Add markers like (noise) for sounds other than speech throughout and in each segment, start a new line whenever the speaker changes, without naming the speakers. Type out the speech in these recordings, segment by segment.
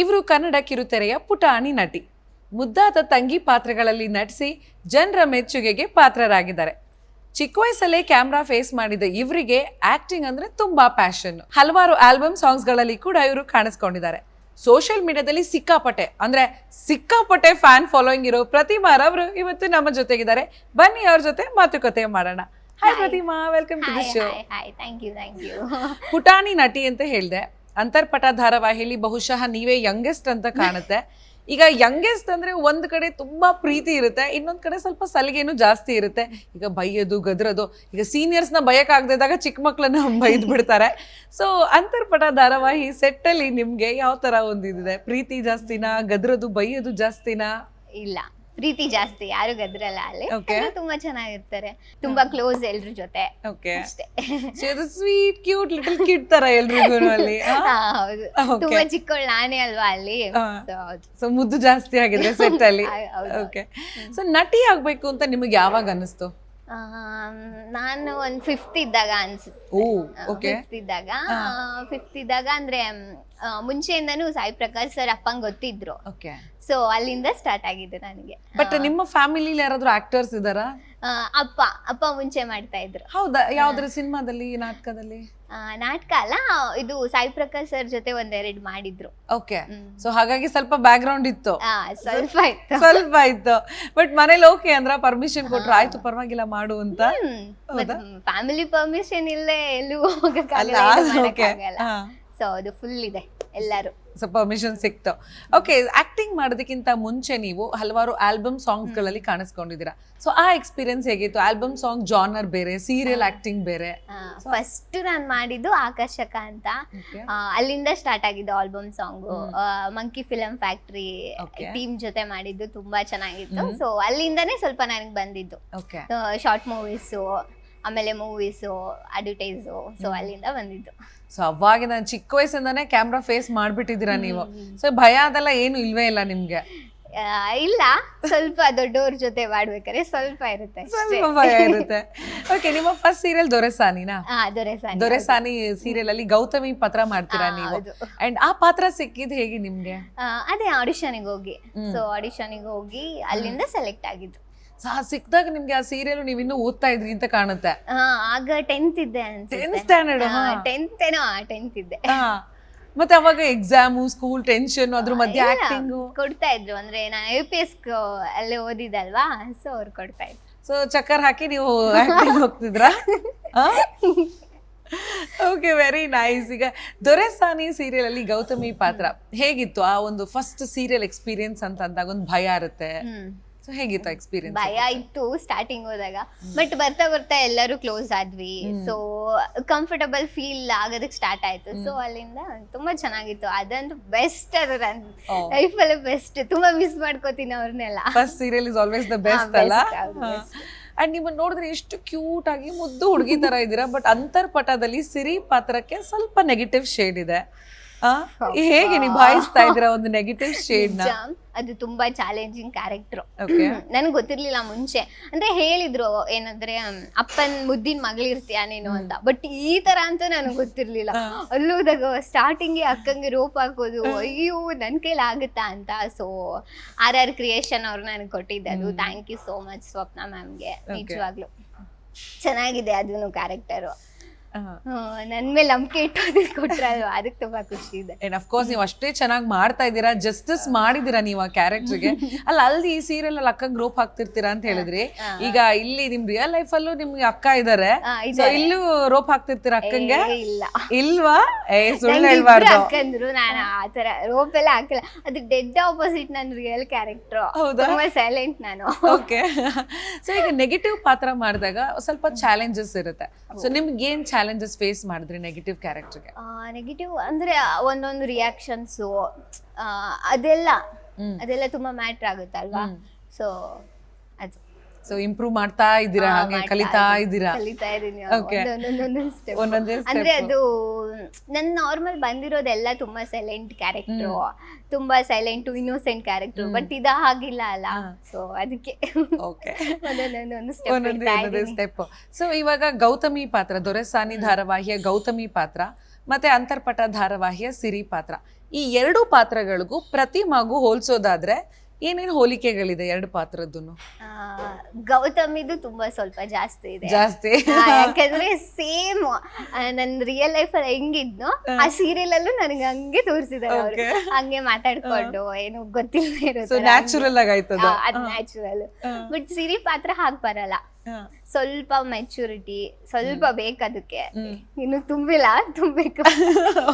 ಇವರು ಕನ್ನಡ ಕಿರುತೆರೆಯ ಪುಟಾಣಿ ನಟಿ. ಮುದ್ದಾದ ತಂಗಿ ಪಾತ್ರಗಳಲ್ಲಿ ನಟಿಸಿ ಜನರ ಮೆಚ್ಚುಗೆಗೆ ಪಾತ್ರರಾಗಿದ್ದಾರೆ. ಚಿಕ್ಕ ವಯಸ್ಸಲ್ಲೇ ಕ್ಯಾಮ್ರಾ ಫೇಸ್ ಮಾಡಿದ ಇವರಿಗೆ ಆಕ್ಟಿಂಗ್ ಅಂದ್ರೆ ತುಂಬಾ ಪ್ಯಾಷನ್. ಹಲವಾರು ಆಲ್ಬಮ್ ಸಾಂಗ್ಸ್ಗಳಲ್ಲಿ ಕೂಡ ಇವರು ಕಾಣಿಸ್ಕೊಂಡಿದ್ದಾರೆ. ಸೋಷಿಯಲ್ ಮೀಡಿಯಾದಲ್ಲಿ ಸಿಕ್ಕಾಪಟ್ಟೆ ಅಂದ್ರೆ ಸಿಕ್ಕಾಪಟ್ಟೆ ಫ್ಯಾನ್ ಫಾಲೋಯಿಂಗ್ ಇರೋ ಪ್ರತಿಮಾ ಅವರು ಇವತ್ತು ನಮ್ಮ ಜೊತೆಗಿದ್ದಾರೆ. ಬನ್ನಿ ಅವ್ರ ಜೊತೆ ಮಾತುಕತೆ ಮಾಡೋಣ. Hi Pratima welcome to the show
hi hi thank you thank you
ಪುಟಾಣಿ ನಟಿ ಅಂತ ಹೇಳ್ದೆ. ಅಂತರ್ಪಟ ಧಾರಾವಾಹಿಲಿ ಬಹುಶಃ ನೀವೇ ಯಂಗೆಸ್ಟ್ ಅಂತ ಕಾಣುತ್ತೆ. ಈಗ ಯಂಗೆಸ್ಟ್ ಅಂದ್ರೆ ಒಂದ್ ಕಡೆ ತುಂಬಾ ಪ್ರೀತಿ ಇರುತ್ತೆ, ಇನ್ನೊಂದ್ ಕಡೆ ಸ್ವಲ್ಪ ಸಲಿಗೆನು ಜಾಸ್ತಿ ಇರುತ್ತೆ. ಈಗ ಬೈಯೋದು, ಗದ್ರದು, ಈಗ ಸೀನಿಯರ್ಸ್ನ ಬಯಕಾಗದಿದ್ದಾಗ ಚಿಕ್ಕ ಮಕ್ಕಳನ್ನ (laughs) ಬೈದ್ ಬಿಡ್ತಾರೆ. ಸೊ ಅಂತರ್ಪಟ ಧಾರಾವಾಹಿ ಸೆಟ್ ಅಲ್ಲಿ ನಿಮ್ಗೆ ಯಾವ ತರ ಒಂದಿದೆ ಪ್ರೀತಿ ಜಾಸ್ತಿನಾ, ಗದ್ರದು, ಬೈಯೋದು ಜಾಸ್ತಿನಾ?
ಇಲ್ಲ. ಪ್ರೀತಿ ಜಾಸ್ತಿ ಯಾರು ಗದ್ರಲ್ಲ ಅಲ್ಲಿ.
Okay.
ಎಲ್ರು ತುಂಬಾ ಚೆನ್ನಾಗಿರ್ತಾರೆ. ತುಂಬಾ ಕ್ಲೋಸ್ ಎಲ್ರ ಜೊತೆ.
ಓಕೆ
ಅಷ್ಟೇ.
ಸ್ವೀಟ್ ಕ್ಯೂಟ್ ಲಿಟಲ್ ಕಿಡ್ ತರ ಎಲ್ರಿಗೂ ಅಲ್ಲಿ? (laughs)
ಹಾ, ಹೌದು.
Okay.
ತುಂಬಾ ಚಿಕ್ಕವಳು ನಾನೇ ಅಲ್ವಾ ಅಲ್ಲಿ?
ಹಾ.
So, ಹೌದು.
ಸೊ ಮುದ್ದು ಜಾಸ್ತಿ ಆಗಿದೆ ಸೆಟ್ ಅಲ್ಲಿ. (laughs)
ಹೌದು, ಹೌದು.
ಓಕೆ ಸೊ ನಟಿ ಆಗ್ಬೇಕು ಅಂತ ನಿಮಗೆ ಯಾವಾಗ ಅನಿಸ್ತು?
ನಾನು ಒಂದ್ ಫಿಫ್ತ್ ಇದ್ದಾಗ ಅನ್ಸುತ್ತೆ. ಫಿಫ್ತ್ ಇದ್ದಾಗ ಫಿಫ್ತ್ ಇದ್ದಾಗ ಅಂದ್ರೆ ಮುಂಚೆಯಿಂದನೂ ಸಾಯಿ ಪ್ರಕಾಶ್ ಸರ್ ಅಪ್ಪಂಗ್ ಗೊತ್ತಿದ್ರು.
ಓಕೆ
ಸೊ ಅಲ್ಲಿಂದ ಸ್ಟಾರ್ಟ್ ಆಗಿದೆ ನನಗೆ.
ಬಟ್ ನಿಮ್ಮ ಫ್ಯಾಮಿಲಿ ಯಾರಾದ್ರೂ ಆಕ್ಟರ್ಸ್ ಇದಾರಾ
ಅಪ್ಪ ಅಪ್ಪ ಮುಂಚೆ ಮಾಡ್ತಾ ಇದ್ರು.
ಹೌದಾ? ಯಾವ್ದ್ರ ಸಿನಿಮಾದಲ್ಲಿ ನಾಟಕದಲ್ಲಿ?
ನಾಟಕ ಅಲ್ಲ ಇದು ಸಾಯಿ ಪ್ರಕಾಶ್ ಸರ್ ಜೊತೆ ಒಂದೆರಡು ಮಾಡಿದ್ರು.
ಓಕೆ. ಸೊ ಹಾಗಾಗಿ ಸ್ವಲ್ಪ ಬ್ಯಾಕ್ ಗ್ರೌಂಡ್ ಇತ್ತು
ಸ್ವಲ್ಪ ಇತ್ತು.
ಸ್ವಲ್ಪ ಇತ್ತು. ಬಟ್ ಮನೇಲಿ ಓಕೆ ಅಂದ್ರ ಪರ್ಮಿಷನ್ ಕೊಟ್ರು. ಆಯ್ತು ಪರವಾಗಿಲ್ಲ ಮಾಡು ಅಂತ.
ಫ್ಯಾಮಿಲಿ ಪರ್ಮಿಷನ್ ಇಲ್ಲೇ ಎಲ್ಲೂ ಹೋಗಕ್ಕಾಗಲ್ಲ ಸೊ ಅದು ಫುಲ್ ಇದೆ ಎಲ್ಲರೂ.
ಸೊ ಪರ್ಮಿಷನ್ ಸಿಕ್ತು. ಓಕೆ ಆಕ್ಟಿಂಗ್ ಮಾಡೋದಕ್ಕಿಂತ ಮುಂಚೆ ನೀವು ಹಲವಾರು ಆಲ್ಬಮ್ಗಳಲ್ಲಿ ಕಾಣಿಸ್ಕೊಂಡಿದ್ದೀರಾ. ಸೊ ಆ ಎಕ್ಸ್ಪೀರಿಯನ್ಸ್ ಹೇಗಿತ್ತು? ಆಲ್ಬಮ್ ಸಾಂಗ್ ಜಾನರ್ ಬೇರೆ ಸೀರಿಯಲ್ ಆಕ್ಟಿಂಗ್ ಬೇರೆ.
ಫಸ್ಟ್ ನಾನು ಮಾಡಿದ್ದು ಆಕರ್ಷಕ ಅಂತ. ಅಲ್ಲಿಂದ ಸ್ಟಾರ್ಟ್ ಆಗಿದ್ದು album song monkey film factory. Team ಜೊತೆ ಮಾಡಿದ್ದು ತುಂಬಾ ಚೆನ್ನಾಗಿತ್ತು. ಸೊ ಅಲ್ಲಿಂದಾನೇ ಸ್ವಲ್ಪ ನನಗೆ ಬಂದಿದ್ದು. ಶಾರ್ಟ್ ಮೂವೀಸು ಆಮೇಲೆ ಮೂವೀಸು ಅಡ್ವರ್ಟೈಸು ಸೊ ಅಲ್ಲಿಂದ ಬಂದಿದ್ದು.
ಸೊ ಅವಾಗಿಂದ ಚಿಕ್ಕ ವಯಸ್ಸಿಂದಾನೇ ಕ್ಯಾಮ್ರಾ ಫೇಸ್ ಮಾಡ್ಬಿಟ್ಟಿದ್ದೀರಾ ನೀವು. ಸೊ ಭಯ ಅದೆಲ್ಲ ಏನು ಇಲ್ವೇ ಇಲ್ಲ ನಿಮ್ಗೆ?
ಆ, ಇಲ್ಲ. ಸ್ವಲ್ಪ ದೊಡ್ಡವ್ರ ಜೊತೆ ಮಾಡ್ಬೇಕಾದ್ರೆ ಸ್ವಲ್ಪ ಇರುತ್ತೆ ಅಷ್ಟೇ.
ಸ್ವಲ್ಪ ಭಯ ಇರುತ್ತೆ. ಓಕೆ ನಿಮ್ಮ ಫಸ್ಟ್ ಸೀರಿಯಲ್ ದೊರೆಸಾನಿನಾ?
ಹಾ ದೊರೆಸಾನಿ.
ದೊರೆಸಾನಿ ಸೀರಿಯಲ್ ಅಲ್ಲಿ ಗೌತಮಿ ಪಾತ್ರ ಮಾಡ್ತೀರಾ
ಹಾ,
ನೀವು?
ಹೌದು.
ಅಂಡ್ ಆ ಪಾತ್ರ ಸಿಕ್ಕಿದ್ ಹೇಗೆ ನಿಮ್ಗೆ?
ಆ, ಅದೇ ಆಡಿಷನಿಗೆ ಹೋಗಿ. ಸೊ ಆಡಿಷನಿಗೆ ಹೋಗಿ ಅಲ್ಲಿಂದ ಸೆಲೆಕ್ಟ್ ಆಗಿದ್ದು.
ಸೊ ಆ ಸಿಕ್ಕಿದಾಗ ನಿಮ್ಗೆ ಆ ಸೀರಿಯಲ್ ನೀವು ಇನ್ನೂ ಓದ್ತಾ ಇದ್ರಿ ಅಂತ ಕಾಣುತ್ತೆ.
ಹಾ ಆಗ ಟೆಂತ್ ಇದ್ದೆ
ಟೆಂತ್ ಸ್ಟ್ಯಾಂಡರ್ಡ್
ಟೆಂತ್ ಏನೋ ಟೆಂತ್ ಇದ್ದೆ.
ಮತ್ತೆ ಅವಾಗ ಎಕ್ಸಾಮು ಸ್ಕೂಲ್ ಟೆನ್ಷನ್ ಅದ್ರ ಮಧ್ಯೆ ಆಕ್ಟಿಂಗ್
ಕೊಡ್ತಾ ಇದ್ರು. ಅಂದ್ರೆ ನಾನು ಯು ಪಿ ಎಸ್ ಅಲ್ಲೇ ಓದಿದಲ್ವಾ ಸೊ ಅವ್ರು ಕೊಡ್ತಾ ಇದ್ರು.
ಸೊ ಚಕ್ಕರ್ ಹಾಕಿ ನೀವು ಆಕ್ಟಿಂಗ್ ಹೋಗ್ತಿದ್ರಾ? ಓಕೆ ವೆರಿ ನೈಸ್ ಈಗ ದೊರೆಸಾನಿ ಸೀರಿಯಲ್ ಅಲ್ಲಿ ಗೌತಮಿ ಪಾತ್ರ. ಹೇಗಿತ್ತು ಆ ಒಂದು ಫಸ್ಟ್ ಸೀರಿಯಲ್ ಎಕ್ಸ್ಪೀರಿಯನ್ಸ್ ಅಂತ ಅಂದಾಗ ಒಂದು ಭಯ ಇರುತ್ತೆ. ಸೊ ಹೇಗಿತ್ತು ಎಕ್ಸ್ಪೀರಿಯನ್ಸ್
ಭಯ ಇತ್ತು ಸ್ಟಾರ್ಟಿಂಗ್ ಹೋದಾಗ. ಬಟ್ ಬರ್ತಾ ಬರ್ತಾ ಎಲ್ಲರೂ ಕ್ಲೋಸ್ ಆದ್ವಿ. ಸೊ ಕಂಫರ್ಟಬಲ್ ಫೀಲ್ ಆಗೋದಕ್ಕೆ ಸ್ಟಾರ್ಟ್ ಆಯ್ತು. ಸೊ ಅಲ್ಲಿಂದ ತುಂಬಾ ಚೆನ್ನಾಗಿತ್ತು. ಅದಂತೂ ಬೆಸ್ಟ್ ಅದು ನನ್ನ. ಲೈಫಲ್ಲೇ ಬೆಸ್ಟ್ ತುಂಬಾ ಮಿಸ್ ಮಾಡ್ಕೋತೀನಿ ಅವ್ರನ್ನೆಲ್ಲ.
First serial is always the best ಅಲ್ಲ? ಅಂಡ್ ನಿಮ್ಮನ್ನ ನೋಡಿದ್ರೆ ಎಷ್ಟು ಕ್ಯೂಟ್ ಆಗಿ ಮುದ್ದು ಹುಡುಗಿ ತರ ಇದ್ದೀರಾ. ಬಟ್ ಅಂತರ್ಪಟದಲ್ಲಿ ಸಿರಿ ಪಾತ್ರಕ್ಕೆ ಸ್ವಲ್ಪ ನೆಗೆಟಿವ್ ಶೇಡ್ ಇದೆ. ಹೇಗೆ ನಿಭಾಯಿಸ್ತಾ ಇದ್ರ ಒಂದು ನೆಗೆಟಿವ್
ಶೇಡ್ನ? ಅದು ತುಂಬಾ ಚಾಲೆಂಜಿಂಗ್ ಕ್ಯಾರೆಕ್ಟರ್ ನನಗೆ ಗೊತ್ತಿರ್ಲಿಲ್ಲ ಮುಂಚೆ. ಅಂದ್ರೆ ಹೇಳಿದ್ರು ಏನಂದ್ರೆ ಅಪ್ಪನ್ ಮುದ್ದಿನ ಮಗಳಿರ್ತೀಯ ನೀನು ಅಂತ. ಬಟ್ ಈ ತರ ಅಂತ ನನಗೆ ಗೊತ್ತಿರ್ಲಿಲ್ಲ. ಅಲ್ಲೋದಾಗ ಸ್ಟಾರ್ಟಿಂಗ್ ಅಕ್ಕಂಗೆ ರೋಪ್ ಹಾಕೋದು ಅಯ್ಯೋ ನನ್ ಕೈಲಿ ಆಗುತ್ತಾ ಅಂತ. ಸೊ ಆರ್ ಆರ್ ಕ್ರಿಯೇಷನ್ ಅವ್ರು ನನಗೆ ಅದು. Thank you so much Swapna ಮ್ಯಾಮ್ಗೆ. ನಿಜವಾಗ್ಲು. ಚೆನ್ನಾಗಿದೆ ಅದನ್ನು ಕ್ಯಾರೆಕ್ಟರು ನನ್ ಮೇಲೆ ನಂಬಿಕೆ ಇಟ್ಟೋದು ಕೊಟ್ರಲ್ವಾ ಅದಕ್ಕೆ ತುಂಬಾ ಖುಷಿ ಇದೆ.
ಅಂಡ್ ಅಫ್ಕೋರ್ಸ್ ನೀವು ಅಷ್ಟೇ ಚೆನ್ನಾಗಿ ಮಾಡ್ತಾ ಇದ್ದೀರಾ ಜಸ್ಟಿಸ್ ಮಾಡಿದೀರಾ ನೀವು ಆ ಕ್ಯಾರೆಕ್ಟರ್ಗೆ ಅಲ್ಲ ಅಲ್ಲಿ ಈ ಸೀರಿಯಲ್ ಅಲ್ಲಿ ಅಕ್ಕ ಗ್ರೂಪ್ ಹಾಕ್ತಿರ್ತೀರಾ ಅಂತ ಹೇಳಿದ್ರಿ. ಈಗ ಇಲ್ಲಿ ನಿಮ್ ರಿಯಲ್ ಲೈಫ್ ಅಲ್ಲೂ ನಿಮ್ಗೆ ಅಕ್ಕ ಇದಾರೆ.
ಆ,
ಇಲ್ಲೂ ರೋಪ್ ಹಾಕ್ತಿರ್ತೀರಾ ಅಕ್ಕಂಗೆ?
ಇಲ್ಲ.
ಇಲ್ವಾ? ಏ ಸುಳ್ಳು ಹೇಳ್ಬಾರ್ದು.
ಅಕ್ಕಂದ್ರು ನಾನು ಆತರ ರೋಪ್ ಎಲ್ಲ ಹಾಕಿಲ್ಲ. ಅದು ಡೆಡ್ ಆಪೋಸಿಟ್ ನನ್ನ ರಿಯಲ್ ಕ್ಯಾರೆಕ್ಟರ್
ಹೌದಾ?
ತುಂಬಾ ಸೈಲೆಂಟ್ ನಾನು.
ಓಕೆ ಸೊ ಈಗ ನೆಗೆಟಿವ್ ಪಾತ್ರ ಮಾಡಿದಾಗ ಸ್ವಲ್ಪ ಚಾಲೆಂಜಸ್ ಇರುತ್ತೆ. ಸೊ ನಿಮ್ಗೆ ಏನ್ ಚಾಲೆಂಜಸ್ ಫೇಸ್ ಮಾಡಿದ್ರಿ ನೆಗೆಟಿವ್ ಕ್ಯಾರೆಕ್ಟರ್ಗೆ
ನೆಗೆಟಿವ್ ಅಂದ್ರೆ ಒಂದೊಂದು ರಿಯಾಕ್ಷನ್ಸು ಅದೆಲ್ಲ ಅದೆಲ್ಲ ತುಂಬಾ ಮ್ಯಾಟ್ರ್ ಆಗುತ್ತಲ್ವಾ? ಸೊ ಅದು
ಸೊ ಇಂಪ್ರೂವ್ ಮಾಡ್ತಾ ಇದ್ದೀರಾ ಹಾಗೆ ಕಲಿತಾ. ಇದ್ದೀರಾ?
ಕಲಿತಾ ಇದೀನಿ.
ಒಂದೊಂದೇ
ಅಂದ್ರೆ ಅದು ನನ್ ನಾರ್ಮಲ್ ಬಂದಿರೋದೆಲ್ಲ ತುಂಬಾ ಸೈಲೆಂಟ್ ಕ್ಯಾರೆಕ್ಟರ್ ತುಂಬಾ ಸೈಲೆಂಟ್ ಇನ್ನೋಸೆಂಟ್ ಕ್ಯಾರೆಕ್ಟರ್ ಬಟ್ ಇದ ಹಾಗಿಲ್ಲ ಅಲ್ಲ. ಸೊ ಅದಕ್ಕೆ
ಓಕೆ (laughs) ಒಂದೊಂದೇ ಸ್ಟೆಪ್ ಸೊ ಇವಾಗ ಗೌತಮಿ ಪಾತ್ರ ದೊರೆಸಾನಿ ಧಾರಾವಾಹಿಯ ಗೌತಮಿ ಪಾತ್ರ ಮತ್ತೆ ಅಂತರ್ಪಟ ಧಾರಾವಾಹಿಯ ಸಿರಿ ಪಾತ್ರ. ಈ ಎರಡು ಪಾತ್ರಗಳಿಗೂ ಪ್ರತಿ ಮಗು ಹೋಲ್ಸೋದಾದ್ರೆ ಏನೇನು ಹೋಲಿಕೆಗಳಿದೆ ಎರಡು ಪಾತ್ರದ್ದು
ಗೌತಮ್ ಇದು ತುಂಬಾ ಸ್ವಲ್ಪ ಜಾಸ್ತಿ ಇದೆ.
ಜಾಸ್ತಿ.
ಆ, ಯಾಕಂದ್ರೆ ಸೇಮ್ ನನ್ ರಿಯಲ್ ಲೈಫ್ ಅಲ್ಲಿ ಹೆಂಗಿದ್ನೋ ಆ ಸೀರಿಯಲ್ ಅಲ್ಲೂ ನನಗೆ ಹಂಗೆ ತೋರಿಸಿದಾರೆ ಅವರು.
Okay.
ಹಂಗೆ ಮಾತಾಡ್ಕೊಂಡು ಏನು ಗೊತ್ತಿಲ್ಲ
ಸೊ ನ್ಯಾಚುರಲ್ ಆಗಿ ಆಯ್ತದ.
ಅದ್ ನ್ಯಾಚುರಲ್ ಬಟ್ ಸಿರಿ ಪಾತ್ರ ಹಾಗ್ ಬರಲ್ಲ. ಸ್ವಲ್ಪ ಮೆಚುರಿಟಿ ಸ್ವಲ್ಪ ಬೇಕದಕ್ಕೆ ಇನ್ನು ತುಂಬಿಲ್ಲ ತುಂಬಬೇಕು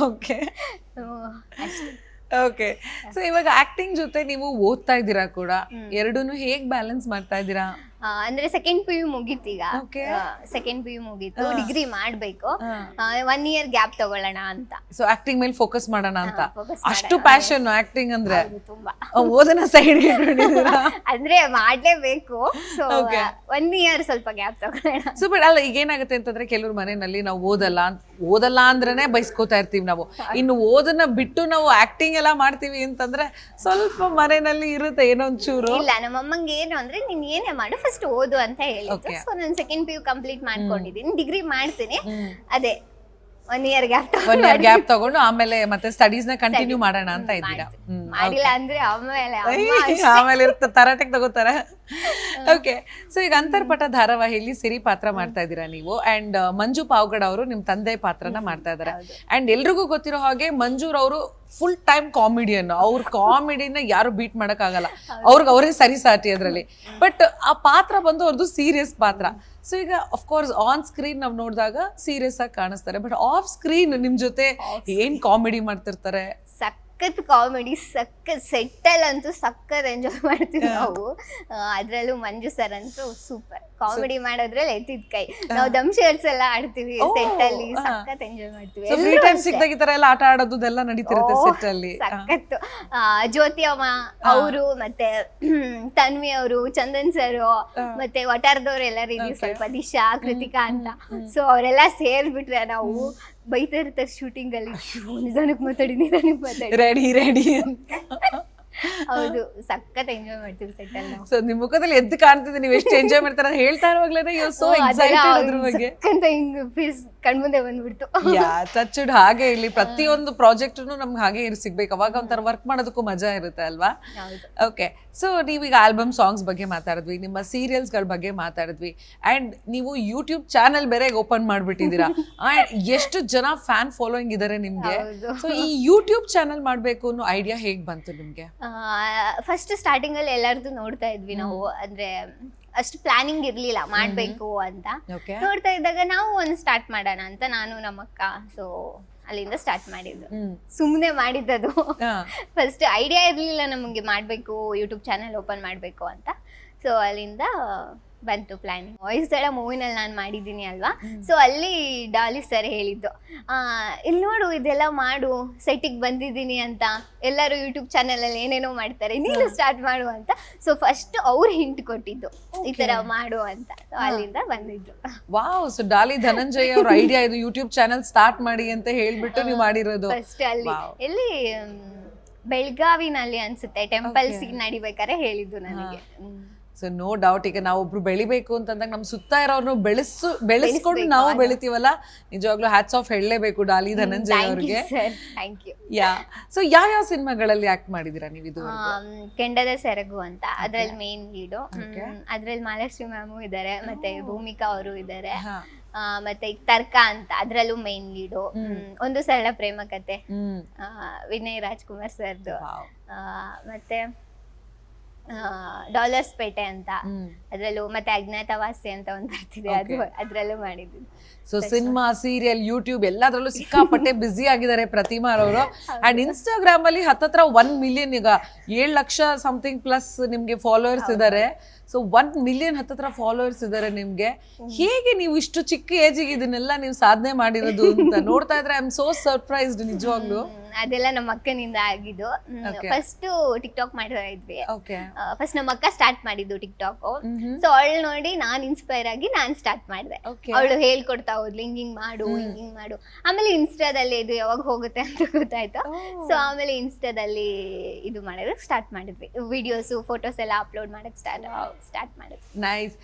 ಓಕೆ (laughs)
ಅಷ್ಟೇ.
ಓಕೆ ಸೊ ಇವಾಗ ಆಕ್ಟಿಂಗ್ ಜೊತೆ ನೀವು ಓದ್ತಾ ಇದ್ದೀರಾ ಕೂಡ? ಎರಡೂನು ಹೇಗ್ ಬ್ಯಾಲೆನ್ಸ್ ಮಾಡ್ತಾ ಇದ್ದೀರಾ?
ಅಂದ್ರೆ ಸೆಕೆಂಡ್ ಪಿ ಯು ಮುಗೀತೀಗ.
Okay.
ಸೆಕೆಂಡ್ ಪಿ ಯು ಮುಗೀತು ಡಿಗ್ರಿ ಮಾಡ್ಬೇಕು. ಒನ್ ಇಯರ್ ಗ್ಯಾಪ್ ತಗೊಳ್ಳೋಣ ಅಂತ.
ಸೊ ಆಕ್ಟಿಂಗ್ ಮೇಲೆ ಫೋಕಸ್ ಮಾಡೋಣ ಅಂತ. ಅಷ್ಟು ಪ್ಯಾಶನ್ ಆಕ್ಟಿಂಗ್ ಅಂದ್ರೆ?
ತುಂಬಾ.
ಓದನ ಸೈಡ್ (laughs)
ಅಂದ್ರೆ ಮಾಡ್ಲೇಬೇಕು. ಸೊ. ಒನ್ ಇಯರ್ ಸ್ವಲ್ಪ ಗ್ಯಾಪ್ ತಗೊಳ್ಳೋಣ.
ಸೊ ಬಟ್ ಅಲ್ಲ ಈಗ ಏನಾಗುತ್ತೆ ಅಂತಂದ್ರೆ ಕೆಲವ್ರ ಮನೆಯಲ್ಲಿ ನಾವು ಓದಲ್ಲ ಅಂತ ಓದಲ್ಲ ಅಂದ್ರೇನೆ ಬಯಸ್ಕೋತಾ ಇರ್ತೀವಿ ನಾವು. ಇನ್ನು ಓದನ್ನ ಬಿಟ್ಟು ನಾವು ಆಕ್ಟಿಂಗ್ ಎಲ್ಲ ಮಾಡ್ತೀವಿ ಅಂತಂದ್ರೆ ಸ್ವಲ್ಪ ಮನೆಯಲ್ಲಿ ಇರುತ್ತೆ ಏನೋ ಒಂಚೂರು.
ಇಲ್ಲ ನಮ್ಮಮ್ಮಂಗೆ ಏನು ಅಂದ್ರೆ ನೀನ್ ಏನೇ ಮಾಡು ಫಸ್ಟ್ ಓದು ಅಂತ
ಹೇಳಿದ್ರು.
ಸೊ ನಾನು ಸೆಕೆಂಡ್ ಪಿ ಯು ಕಂಪ್ಲೀಟ್ ಮಾಡ್ಕೊಂಡಿದ್ದೀನಿ. ಡಿಗ್ರಿ ಮಾಡ್ತೀನಿ. ಅದೇ one year gap
one year gap ತಗೊಂಡು ಆಮೇಲೆ ಮತ್ತೆ ಸ್ಟಡೀಸ್ನ ಕಂಟಿನ್ಯೂ ಮಾಡೋಣ ಅಂತ ಇದ್ದೀರಾ?
ಮಾಡಿಲ್ಲ ಅಂದ್ರೆ ಆಮೇಲೆ
ಆಮೇಲೆ ತರಾಟೆಗೆ ತಗೋತಾರ? (laughs) ಓಕೆ ಸೊ ಈಗ ಅಂತರ್ಪಟ ಧಾರಾವಾಹಿಯಲ್ಲಿ ಸಿರಿ ಪಾತ್ರ ಮಾಡ್ತಾ ಇದ್ದೀರಾ ನೀವು? ಅಂಡ್ ಮಂಜು ಪಾವ್ಗಡ್ ಅವರು ನಿಮ್ ತಂದೆ ಪಾತ್ರನ ಮಾಡ್ತಾ ಇದ್ದಾರೆ. ಅಂಡ್ ಎಲ್ರಿಗೂ ಗೊತ್ತಿರೋ ಹಾಗೆ ಮಂಜೂರ್ ಅವರು ಫುಲ್ ಟೈಮ್ ಕಾಮಿಡಿಯನ್ ಅವ್ರ ಕಾಮಿಡಿನ ಯಾರು ಬೀಟ್ ಮಾಡೋಕ್ಕಾಗಲ್ಲ ಆಗಲ್ಲ. ಅವ್ರಿಗೆ ಅವರೇ ಸರಿ ಸಾಟಿ ಅದ್ರಲ್ಲಿ. ಬಟ್ ಆ ಪಾತ್ರ ಬಂದು ಅವ್ರದ್ದು ಸೀರಿಯಸ್ ಪಾತ್ರ. ಸೊ ಈಗ ಅಫ್ಕೋರ್ಸ್ ಆನ್ ಸ್ಕ್ರೀನ್ ನಾವ್ ನೋಡಿದಾಗ ಸೀರಿಯಸ್ ಆಗಿ ಕಾಣಿಸ್ತಾರೆ. ಬಟ್ ಆಫ್ ಸ್ಕ್ರೀನ್ ನಿಮ್ ಜೊತೆ ಏನ್ ಕಾಮಿಡಿ ಮಾಡ್ತಿರ್ತಾರೆ?
ಸಖತ್ ಕಾಮಿಡಿ ಸಖತ್ ಸೆಟ್ಟಲ್ ಅಂತೂ ಸಖತ್ ಎಂಜಾಯ್ ಮಾಡ್ತೀವಿ ನಾವು. ಅದ್ರಲ್ಲೂ ಮಂಜು ಸರ್ ಅಂತೂ ಸೂಪರ್ ಕಾಮಿಡಿ ಮಾಡೋದ್ರಲ್ಲಿ ಎತ್ತಿದ ಕೈ. ನಾವು ದಮ್ ಶೇರ್ಸ್ ಎಲ್ಲ ಆಡ್ತೀವಿ ಸೆಟ್ ಅಲ್ಲಿ. ಸಖತ್ ಎಂಜಾಯ್ ಮಾಡ್ತೀವಿ.
ಸೊ ಫ್ರೀ ಟೈಮ್
ಅಷ್ಟೇ.
ಸಿಕ್ದಾಗ ಈ ತರ ಎಲ್ಲ ಆಟ ಆಡೋದು ಎಲ್ಲ ನಡೀತಿರುತ್ತೆ ಸೆಟ್ ಅಲ್ಲಿ
ಸಖತ್ತು. ಆ, ಜ್ಯೋತಿ ಅಮ್ಮ ಅವರು ಮತ್ತೆ (clears throat) ತನ್ವಿ ಅವರು ಚಂದನ್ ಸರ್ ಮತ್ತೆ ವಟಾರದವ್ರು ಎಲ್ಲರೂ ಇದೀವಿ ಸ್ವಲ್ಪ ದಿಶಾ ಕೃತಿಕಾ ಅಂತ. ಸೊ ಅವರೆಲ್ಲ ಸೇರ್ಬಿಟ್ರೆ ನಾವು ಬೈತಾ ಇರ್ತಾರೆ ಶೂಟಿಂಗ್ ಅಲ್ಲಿ. "ಅಯ್ಯೋ, ನಿಧಾನಕ್ಕೆ ಮಾತಾಡಿ ನಿಧಾನಕ್ಕೆ ಮಾತಾಡಿ.
ರೆಡಿ ರೆಡಿ (laughs)
ಹೌದು ಸಖತ್ ಎಂಜಾಯ್ ಮಾಡ್ತೀವಿ ಸೆಟ್ ಅಲ್ಲಿ ನಾವು
ಸೊ ನಿಮ್ ಮುಖದಲ್ಲಿ ಎದ್ದು ಕಾಣ್ತಿದೆ ನೀವು ಎಷ್ಟು ಎಂಜಾಯ್ ಮಾಡ್ತಾರೆ ಅಂತ ಹೇಳ್ತಾ ಇರುವಾಗಲೇ ಯು ಸೋ
ಅದೆಲ್ಲ
ಎಕ್ಸೈಟೆಡ್ ಅದ್ರ ಬಗ್ಗೆ.
ಸಖತ್ ಹಿಂಗ್ ಫೀಸ್ ಕಣ್ಮುಂದೆ ಬಂದ್ಬಿಡ್ತು.
ಯಾ ಟಚ್ಡ್ ಹಾಗೆ ಇರ್ಲಿ. ಪ್ರತಿಯೊಂದು ಪ್ರಾಜೆಕ್ಟ್ ನಮ್ಗೆ ಹಾಗೆ ಇರ್ ಸಿಗ್ಬೇಕು. ಅವಾಗ ಒಂಥರ ವರ್ಕ್ ಮಾಡೋದಕ್ಕೂ ಮಜಾ ಇರುತ್ತೆ ಅಲ್ವಾ?
ಹೌದು.
ಓಕೆ ಸೊ ನೀವೀಗ ಆಲ್ಬಮ್ ಸಾಂಗ್ಸ್ ಬಗ್ಗೆ ಮಾತಾಡಿದ್ವಿ ನಿಮ್ಮ ಸೀರಿಯಲ್ಸ್ಗಳ ಬಗ್ಗೆ ಮಾತಾಡಿದ್ವಿ ಅಂಡ್ ನೀವು ಯೂಟ್ಯೂಬ್ ಚಾನೆಲ್ ಬೇರೆ ಓಪನ್ ಮಾಡ್ಬಿಟ್ಟಿದ್ದೀರಾ. (laughs) ಅಂಡ್ ಎಷ್ಟು ಜನ ಫ್ಯಾನ್ ಫಾಲೋಯಿಂಗ್ ಇದಾರೆ ನಿಮ್ಗೆ?
ಹೌದು.
ಸೊ ಈ ಯೂಟ್ಯೂಬ್ ಚಾನೆಲ್ ಮಾಡಬೇಕು ಅನ್ನೋ ಐಡಿಯಾ ಹೇಗೆ ಬಂತು ನಿಮ್ಗೆ?
ಫಸ್ಟ್ ಸ್ಟಾರ್ಟಿಂಗ್ ಅಲ್ಲಿ ಎಲ್ಲರದು ನೋಡ್ತಾ ಇದ್ವಿ ನಾವು. ಅಂದ್ರೆ ಅಷ್ಟು ಪ್ಲಾನಿಂಗ್ ಇರ್ಲಿಲ್ಲ ಮಾಡ್ಬೇಕು ಅಂತ. ನೋಡ್ತಾ ಇದ್ದಾಗ ನಾವು ಒಂದು ಸ್ಟಾರ್ಟ್ ಮಾಡೋಣ ಅಂತ ನಾನು ನಮ್ಮ ಅಕ್ಕ ಸೊ ಅಲ್ಲಿಂದ ಸ್ಟಾರ್ಟ್ ಮಾಡಿದ್ದು. ಸುಮ್ಮನೆ ಮಾಡಿದ್ದದು. ಫಸ್ಟ್ ಐಡಿಯಾ ಇರಲಿಲ್ಲ ನಮಗೆ ಮಾಡಬೇಕು ಯೂಟ್ಯೂಬ್ ಚಾನಲ್ ಓಪನ್ ಮಾಡಬೇಕು ಅಂತ. ಸೊ ಅಲ್ಲಿಂದ ಬಂತು ಪ್ಲಾನಿಂಗ್ ವಾಯ್ಸ್ ಎಲ್ಲ ಮೂವಿನಲ್ಲಿ ನಾನು ಮಾಡಿದ್ದೀನಿ ಅಲ್ವಾ? ಸೊ ಅಲ್ಲಿ ಡಾಲಿ ಸರ್ ಹೇಳಿದ್ದು ಆ, ಇಲ್ಲಿ ನೋಡು ಇದೆಲ್ಲ ಮಾಡು ಸೆಟ್ಟಿಗೆ ಬಂದಿದ್ದೀನಿ ಅಂತ. ಎಲ್ಲರೂ ಯೂಟ್ಯೂಬ್ ಚಾನಲಲ್ಲಿ ಏನೇನೋ ಮಾಡ್ತಾರೆ ನೀನು ಸ್ಟಾರ್ಟ್ ಮಾಡು ಅಂತ. ಸೊ ಫಸ್ಟ್ ಅವ್ರು ಹಿಂಟ್ ಕೊಟ್ಟಿದ್ದು ಈ ಥರ ಮಾಡು ಅಂತ. ಅಲ್ಲಿಂದ ಬಂದಿದ್ದು.
ವಾವ್ ಸೊ ಡಾಲಿ ಧನಂಜಯ ಅವ್ರ ಐಡಿಯಾ ಇದು ಯೂಟ್ಯೂಬ್ ಚಾನಲ್ ಸ್ಟಾರ್ಟ್ ಮಾಡಿ ಅಂತ ಹೇಳ್ಬಿಟ್ಟು ನೀವು ಮಾಡಿರೋದು.
ಫಸ್ಟ್ ಅಲ್ಲಿ. ಎಲ್ಲಿ ಬೆಳಗಾವಿನಲ್ಲಿ ಅನ್ಸುತ್ತೆ ಟೆಂಪಲ್ಸ್ ನಡಿಬೇಕಾದ್ರೆ ಹೇಳಿದ್ದು ನನಗೆ.
ಸೊ ನೋ ಡೌಟ್ ಈಗ ನಾವು ಒಬ್ರು ಬೆಳಿಬೇಕು ಅಂತಂದಾಗ ನಮ್ ಸುತ್ತ ಇರೋರ್ನು ಬೆಳೆಸು ಬೆಳೆಸ್ಕೊಂಡು ನಾವು. ಬೆಳಿತೀವಲ್ಲ? ನಿಜವಾಗ್ಲೂ ಹ್ಯಾಟ್ಸ್ ಆಫ್ ಹೇಳಲೇಬೇಕು ಡಾಲಿ ಧನಂಜಯ್ ಅವ್ರಿಗೆ.
ಥ್ಯಾಂಕ್ ಯು
ಯಾ ಸೊ ಯಾವ ಯಾವ ಸಿನಿಮಾಗಳಲ್ಲಿ ಆಕ್ಟ್ ಮಾಡಿದೀರಾ ನೀವು ಇದು
ಕೆಂಡದ ಸೆರಗು ಅಂತ ಅದ್ರಲ್ಲಿ ಮೇನ್ ಲೀಡು. ಅದ್ರಲ್ಲಿ ಮಹಾಲಕ್ಷ್ಮಿ ಮ್ಯಾಮು ಇದ್ದಾರೆ ಮತ್ತೆ ಭೂಮಿಕಾ ಅವರು ಇದ್ದಾರೆ ಮತ್ತೆ ಈಗ ತರ್ಕ ಅಂತ ಅದ್ರಲ್ಲೂ ಮೇನ್ ಲೀಡು ಒಂದು ಸರಳ ಪ್ರೇಮ ಕತೆ. ವಿನಯ್ ರಾಜ್ಕುಮಾರ್ ಸರ್ದು. ಮತ್ತೆ ಡಾಲರ್ಸ್ ಪೇಟೆ ಅಂತ. ಅದರಲ್ಲೂ ಮತ್ತೆ ಅಜ್ಞಾತವಾಸಿ ಅಂತ ಒಂದು ಬರ್ತಿದೆ. ಅದು ಅದ್ರಲ್ಲೂ ಮಾಡಿದ್ವಿ
ಸೊ ಸಿನಿಮಾ ಸೀರಿಯಲ್ ಯೂಟ್ಯೂಬ್ ಎಲ್ಲದರಲ್ಲೂ ಸಿಕ್ಕಾಪಟ್ಟೆ (laughs) ಬ್ಯುಸಿ ಆಗಿದ್ದಾರೆ ಪ್ರತಿಮಾ ಅವರು. ಅಂಡ್ ಇನ್ಸ್ಟಾಗ್ರಾಮ್ ಅಲ್ಲಿ ಹತ್ತತ್ರ ಒನ್ ಮಿಲಿಯನ್ ಈಗ. ಏಳು ಲಕ್ಷ ಸಮಥಿಂಗ್ ಪ್ಲಸ್ ನಿಮ್ಗೆ ಫಾಲೋವರ್ಸ್ ಇದ್ದಾರೆ ಸೊ ಒನ್ ಮಿಲಿಯನ್ ಹತ್ತತ್ರ ಫಾಲೋವರ್ಸ್ ಇದ್ದಾರೆ ನಿಮ್ಗೆ. ಹೇಗೆ ನೀವು ಇಷ್ಟು ಚಿಕ್ಕ ಏಜಿಗೆ ಇದನ್ನೆಲ್ಲ ನೀವು ಸಾಧನೆ ಮಾಡಿರೋದು ಅಂತ ನೋಡ್ತಾ ಇದ್ರೆ ಐ ಆಮ್ ಸೋ ಸರ್ಪ್ರೈಸ್ಡ್ ನಿಜವಾಗ್ಲು
ಅದೆಲ್ಲ ನಮ್ಮ ಅಕ್ಕನಿಂದ ಆಗಿದ್ದು. ಫಸ್ಟ್ ಟಿಕ್ ಟಾಕ್ ಮಾಡ್ತಾ ಇದ್ವಿ ಫಸ್ಟ್ ನಮ್ಮ ಅಕ್ಕ ಸ್ಟಾರ್ಟ್ ಮಾಡಿದ್ದು ಟಿಕ್ ಟಾಕ್ ಸೊ ಅವಳು ನೋಡಿ ನಾನ್ ಇನ್ಸ್ಪೈರ್ ಆಗಿ ನಾನ್ ಸ್ಟಾರ್ಟ್ ಮಾಡಿದೆ. ಅವಳು ಹೇಳ್ಕೊಡ್ತಾ ಹೋದ್ಲು ಹಿಂಗ್ ಹಿಂಗ್ ಮಾಡು ಹಿಂಗ್ ಹಿಂಗ್ ಮಾಡು. ಆಮೇಲೆ ಇನ್ಸ್ಟಾದಲ್ಲಿ ಇದು ಯಾವಾಗ ಹೋಗುತ್ತೆ ಅಂತ ಗೊತ್ತಾಯ್ತು? ಸೊ ಆಮೇಲೆ ಇನ್ಸ್ಟಾದಲ್ಲಿ ಇದು ಮಾಡೋದಕ್ಕೆ ಸ್ಟಾರ್ಟ್ ಮಾಡಿದ್ವಿ. ವಿಡಿಯೋಸ್ ಫೋಟೋಸ್ ಎಲ್ಲ ಅಪ್ಲೋಡ್ ಮಾಡಕ್ ಸ್ಟಾರ್ಟ್ ಸ್ಟಾರ್ಟ್ ಮಾಡಿದ್ವಿ.
ನೈಸ್